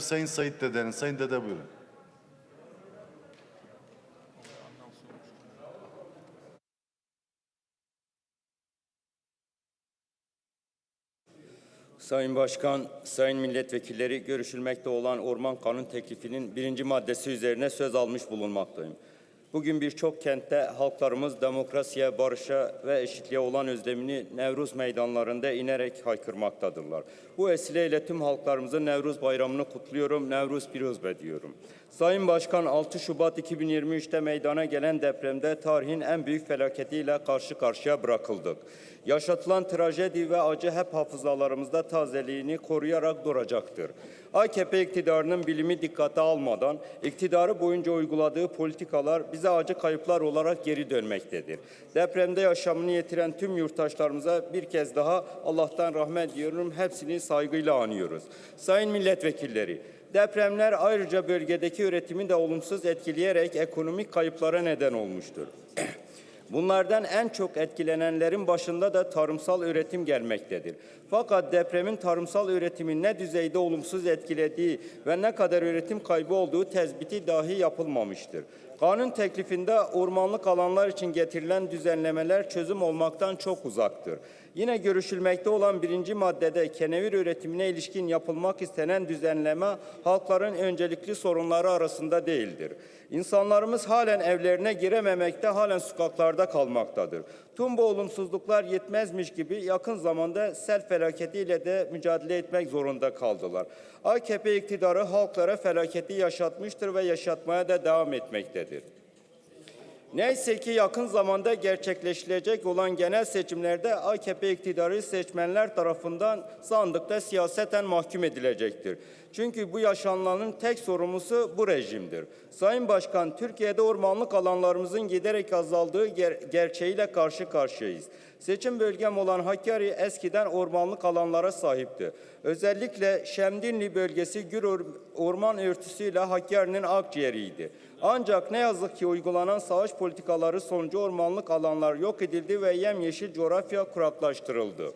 bir Sayın Sayit Dede'nin. Sayın Dede buyurun. Sayın Başkan, Sayın Milletvekilleri görüşülmekte olan orman kanun teklifinin birinci maddesi üzerine söz almış bulunmaktayım. Bugün birçok kentte halklarımız demokrasiye, barışa ve eşitliğe olan özlemini Nevruz meydanlarında inerek haykırmaktadırlar. Bu vesileyle tüm halklarımızın Nevruz bayramını kutluyorum, Nevruz Piruzbe diyorum. Sayın Başkan 6 Şubat 2023'te meydana gelen depremde tarihin en büyük felaketiyle karşı karşıya bırakıldık. Yaşatılan trajedi ve acı hep hafızalarımızda tazeliğini koruyarak duracaktır. AKP iktidarının bilimi dikkate almadan iktidarı boyunca uyguladığı politikalar bize acı kayıplar olarak geri dönmektedir. Depremde yaşamını yitiren tüm yurttaşlarımıza bir kez daha Allah'tan rahmet diyorum. Hepsini saygıyla anıyoruz. Sayın milletvekilleri, Depremler ayrıca bölgedeki üretimi de olumsuz etkileyerek ekonomik kayıplara neden olmuştur. Bunlardan en çok etkilenenlerin başında da tarımsal üretim gelmektedir. Fakat depremin tarımsal üretimin ne düzeyde olumsuz etkilediği ve ne kadar üretim kaybı olduğu tespiti dahi yapılmamıştır. Kanun teklifinde ormanlık alanlar için getirilen düzenlemeler çözüm olmaktan çok uzaktır. Yine görüşülmekte olan birinci maddede kenevir üretimine ilişkin yapılmak istenen düzenleme halkların öncelikli sorunları arasında değildir. İnsanlarımız halen evlerine girememekte, halen sokaklarda kalmaktadır. Tüm bu olumsuzluklar yetmezmiş gibi yakın zamanda sel felaketiyle de mücadele etmek zorunda kaldılar. AKP iktidarı halklara felaketi yaşatmıştır ve yaşatmaya da devam etmektedir. Neyse ki yakın zamanda gerçekleşilecek olan genel seçimlerde AKP iktidarı seçmenler tarafından sandıkta siyaseten mahkum edilecektir. Çünkü bu yaşananların tek sorumlusu bu rejimdir. Sayın Başkan, Türkiye'de ormanlık alanlarımızın giderek azaldığı ger- gerçeğiyle karşı karşıyayız. Seçim bölgem olan Hakkari eskiden ormanlık alanlara sahipti. Özellikle Şemdinli bölgesi Gür or- orman örtüsüyle Hakkari'nin akciğeriydi. Ancak ne yazık ki uygulanan savaş politikaları sonucu ormanlık alanlar yok edildi ve yemyeşil coğrafya kuraklaştırıldı.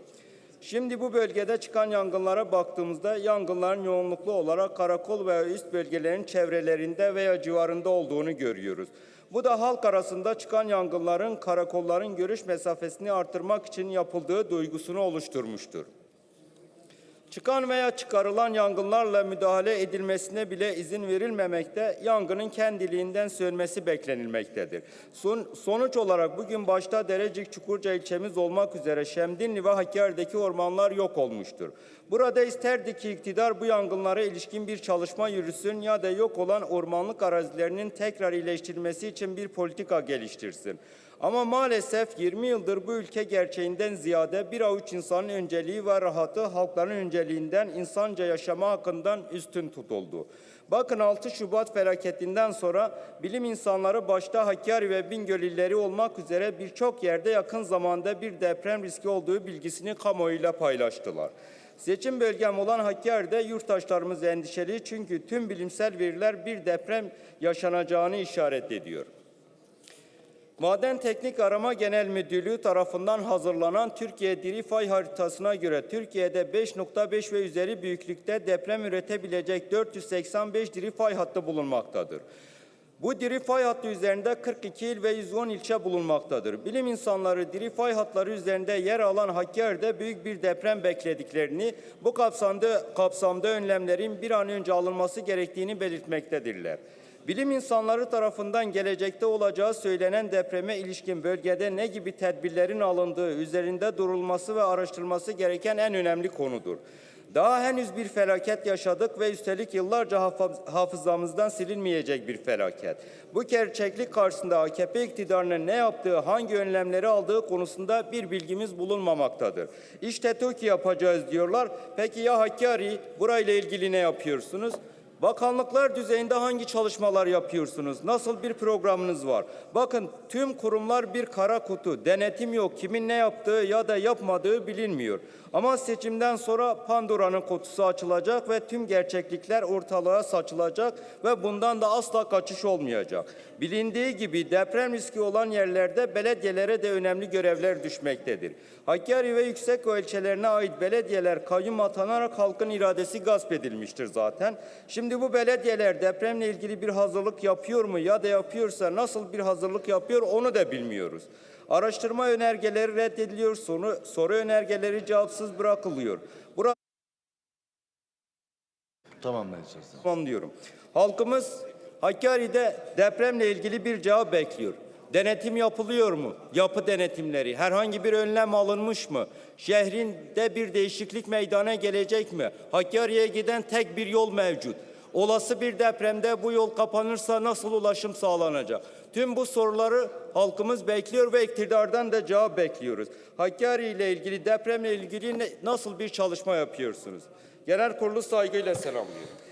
Şimdi bu bölgede çıkan yangınlara baktığımızda yangınların yoğunluklu olarak karakol veya üst bölgelerin çevrelerinde veya civarında olduğunu görüyoruz. Bu da halk arasında çıkan yangınların karakolların görüş mesafesini artırmak için yapıldığı duygusunu oluşturmuştur. Çıkan veya çıkarılan yangınlarla müdahale edilmesine bile izin verilmemekte, yangının kendiliğinden sönmesi beklenilmektedir. Son, sonuç olarak bugün başta Derecik Çukurca ilçemiz olmak üzere Şemdinli ve Hakkari'deki ormanlar yok olmuştur. Burada isterdi ki iktidar bu yangınlara ilişkin bir çalışma yürüsün ya da yok olan ormanlık arazilerinin tekrar iyileştirilmesi için bir politika geliştirsin. Ama maalesef 20 yıldır bu ülke gerçeğinden ziyade bir avuç insanın önceliği ve rahatı halkların önceliğinden insanca yaşama hakkından üstün tutuldu. Bakın 6 Şubat felaketinden sonra bilim insanları başta Hakkari ve Bingöl illeri olmak üzere birçok yerde yakın zamanda bir deprem riski olduğu bilgisini kamuoyuyla paylaştılar. Seçim bölgem olan Hakkari'de yurttaşlarımız endişeli çünkü tüm bilimsel veriler bir deprem yaşanacağını işaret ediyor. Maden Teknik Arama Genel Müdürlüğü tarafından hazırlanan Türkiye Diri Fay haritasına göre Türkiye'de 5.5 ve üzeri büyüklükte deprem üretebilecek 485 diri fay hattı bulunmaktadır. Bu diri fay hattı üzerinde 42 il ve 110 ilçe bulunmaktadır. Bilim insanları diri fay hatları üzerinde yer alan Hakkari'de büyük bir deprem beklediklerini, bu kapsamda, kapsamda önlemlerin bir an önce alınması gerektiğini belirtmektedirler. Bilim insanları tarafından gelecekte olacağı söylenen depreme ilişkin bölgede ne gibi tedbirlerin alındığı üzerinde durulması ve araştırılması gereken en önemli konudur. Daha henüz bir felaket yaşadık ve üstelik yıllarca hafız- hafızamızdan silinmeyecek bir felaket. Bu gerçeklik karşısında AKP iktidarının ne yaptığı, hangi önlemleri aldığı konusunda bir bilgimiz bulunmamaktadır. İşte TOKİ yapacağız diyorlar. Peki ya Hakkari burayla ilgili ne yapıyorsunuz? Bakanlıklar düzeyinde hangi çalışmalar yapıyorsunuz? Nasıl bir programınız var? Bakın tüm kurumlar bir kara kutu. Denetim yok. Kimin ne yaptığı ya da yapmadığı bilinmiyor. Ama seçimden sonra Pandora'nın kutusu açılacak ve tüm gerçeklikler ortalığa saçılacak ve bundan da asla kaçış olmayacak. Bilindiği gibi deprem riski olan yerlerde belediyelere de önemli görevler düşmektedir. Hakkari ve Yüksekova ilçelerine ait belediyeler kayyum atanarak halkın iradesi gasp edilmiştir zaten. Şimdi bu belediyeler depremle ilgili bir hazırlık yapıyor mu ya da yapıyorsa nasıl bir hazırlık yapıyor onu da bilmiyoruz. Araştırma önergeleri reddediliyor, soru, soru önergeleri cevapsız bırakılıyor. Burada Tamamlayacağız. tamamlıyorum. Halkımız Hakkari'de depremle ilgili bir cevap bekliyor. Denetim yapılıyor mu? Yapı denetimleri. Herhangi bir önlem alınmış mı? Şehrinde bir değişiklik meydana gelecek mi? Hakkari'ye giden tek bir yol mevcut. Olası bir depremde bu yol kapanırsa nasıl ulaşım sağlanacak? Tüm bu soruları halkımız bekliyor ve iktidardan da cevap bekliyoruz. Hakkari ile ilgili depremle ilgili nasıl bir çalışma yapıyorsunuz? Genel kurulu saygıyla selamlıyorum.